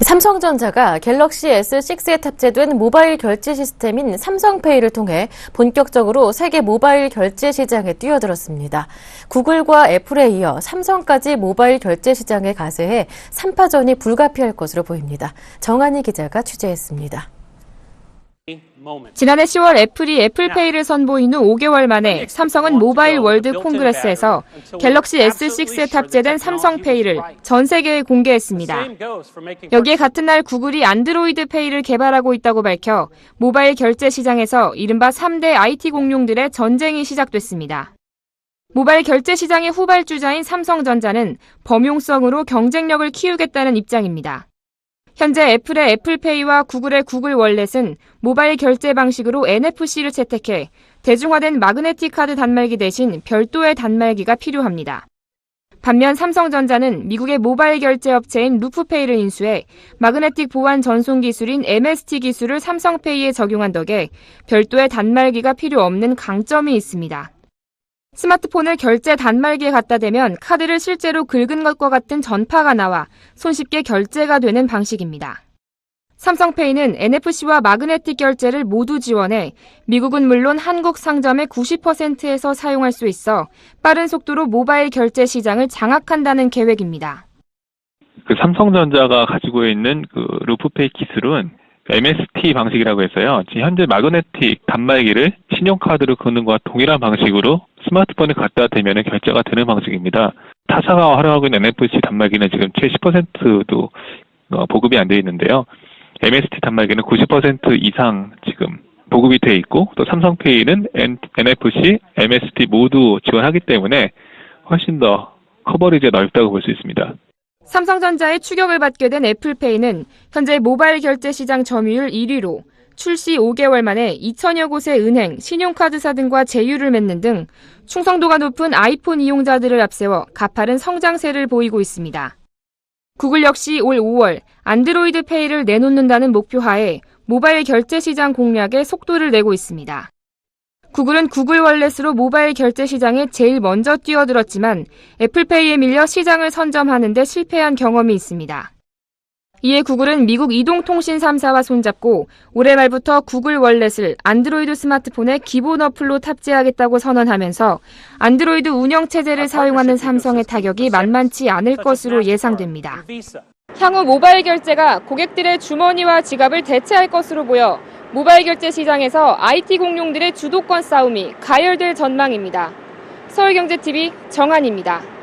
삼성전자가 갤럭시 S6에 탑재된 모바일 결제 시스템인 삼성페이를 통해 본격적으로 세계 모바일 결제 시장에 뛰어들었습니다. 구글과 애플에 이어 삼성까지 모바일 결제 시장에 가세해 3파전이 불가피할 것으로 보입니다. 정한희 기자가 취재했습니다. 지난해 10월 애플이 애플페이를 선보인 후 5개월 만에 삼성은 모바일 월드 콩그레스에서 갤럭시 S6에 탑재된 삼성페이를 전 세계에 공개했습니다. 여기에 같은 날 구글이 안드로이드 페이를 개발하고 있다고 밝혀 모바일 결제 시장에서 이른바 3대 IT 공룡들의 전쟁이 시작됐습니다. 모바일 결제 시장의 후발주자인 삼성전자는 범용성으로 경쟁력을 키우겠다는 입장입니다. 현재 애플의 애플페이와 구글의 구글 월렛은 모바일 결제 방식으로 NFC를 채택해 대중화된 마그네틱 카드 단말기 대신 별도의 단말기가 필요합니다. 반면 삼성전자는 미국의 모바일 결제 업체인 루프페이를 인수해 마그네틱 보안 전송 기술인 MST 기술을 삼성페이에 적용한 덕에 별도의 단말기가 필요 없는 강점이 있습니다. 스마트폰을 결제 단말기에 갖다 대면 카드를 실제로 긁은 것과 같은 전파가 나와 손쉽게 결제가 되는 방식입니다. 삼성페이는 NFC와 마그네틱 결제를 모두 지원해 미국은 물론 한국 상점의 90%에서 사용할 수 있어 빠른 속도로 모바일 결제 시장을 장악한다는 계획입니다. 그 삼성전자가 가지고 있는 그 루프페이 기술은 MST 방식이라고 해서요. 현재 마그네틱 단말기를 신용카드로 끄는 것과 동일한 방식으로 스마트폰에 갖다 대면 결제가 되는 방식입니다. 타사가 활용하고 있는 NFC 단말기는 지금 채 10%도 어, 보급이 안 되어 있는데요. MST 단말기는 90% 이상 지금 보급이 돼 있고 또 삼성페이는 NFC, MST 모두 지원하기 때문에 훨씬 더 커버리지가 넓다고 볼 수 있습니다. 삼성전자의 추격을 받게 된 애플페이는 현재 모바일 결제 시장 점유율 1위로 출시 5개월 만에 2천여 곳의 은행, 신용카드사 등과 제휴를 맺는 등 충성도가 높은 아이폰 이용자들을 앞세워 가파른 성장세를 보이고 있습니다. 구글 역시 올 5월 안드로이드 페이를 내놓는다는 목표하에 모바일 결제 시장 공략에 속도를 내고 있습니다. 구글은 구글 월렛으로 모바일 결제 시장에 제일 먼저 뛰어들었지만 애플페이에 밀려 시장을 선점하는 데 실패한 경험이 있습니다. 이에 구글은 미국 이동통신 3사와 손잡고 올해 말부터 구글 월렛을 안드로이드 스마트폰의 기본 어플로 탑재하겠다고 선언하면서 안드로이드 운영체제를 사용하는 삼성의 타격이 만만치 않을 것으로 예상됩니다. 향후 모바일 결제가 고객들의 주머니와 지갑을 대체할 것으로 보여 모바일 결제 시장에서 IT 공룡들의 주도권 싸움이 가열될 전망입니다. 서울경제TV 정한입니다.